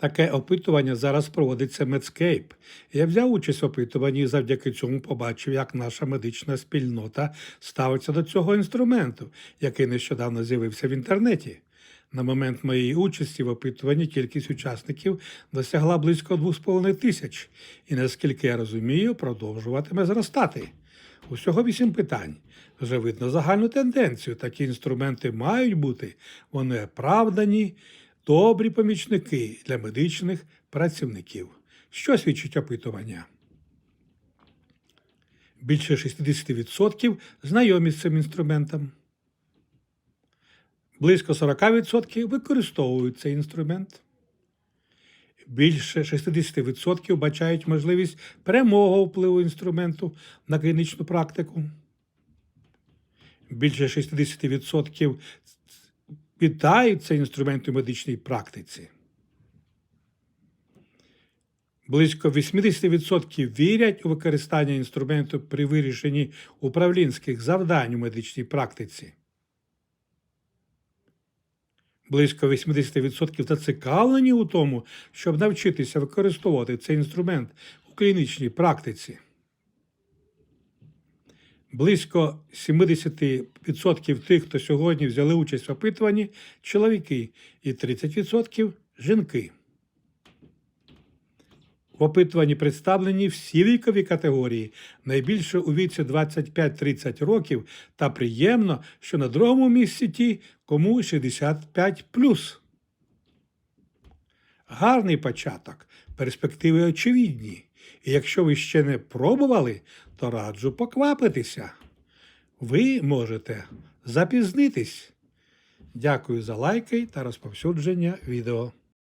Таке опитування зараз проводиться Medscape. Я взяв участь в опитуванні і завдяки цьому побачив, як наша медична спільнота ставиться до цього інструменту, який нещодавно з'явився в інтернеті. На момент моєї участі в опитуванні кількість учасників досягла близько 2,5 тисяч, і наскільки я розумію, продовжуватиме зростати. Усього вісім питань. Вже видно загальну тенденцію. Такі інструменти мають бути, вони оправдані, добрі помічники для медичних працівників. Що свідчить опитування? Більше 60% знайомі з цим інструментом. Близько 40% використовують цей інструмент. Більше 60% бачають можливість прямого впливу інструменту на клінічну практику. Більше 60% вітають цей інструмент у медичній практиці. Близько 80% вірять у використання інструменту при вирішенні управлінських завдань у медичній практиці. Близько 80% зацікавлені у тому, щоб навчитися використовувати цей інструмент у клінічній практиці. Близько 70% тих, хто сьогодні взяли участь в опитуванні, чоловіки, і 30% жінки. В опитуванні представлені всі вікові категорії, найбільше у віці 25-30 років, та приємно, що на другому місці ті, кому 65 Гарний початок, перспективи очевидні. І якщо ви ще не пробували, то раджу поквапитися. Ви можете запізнитись. Дякую за лайки та розповсюдження відео.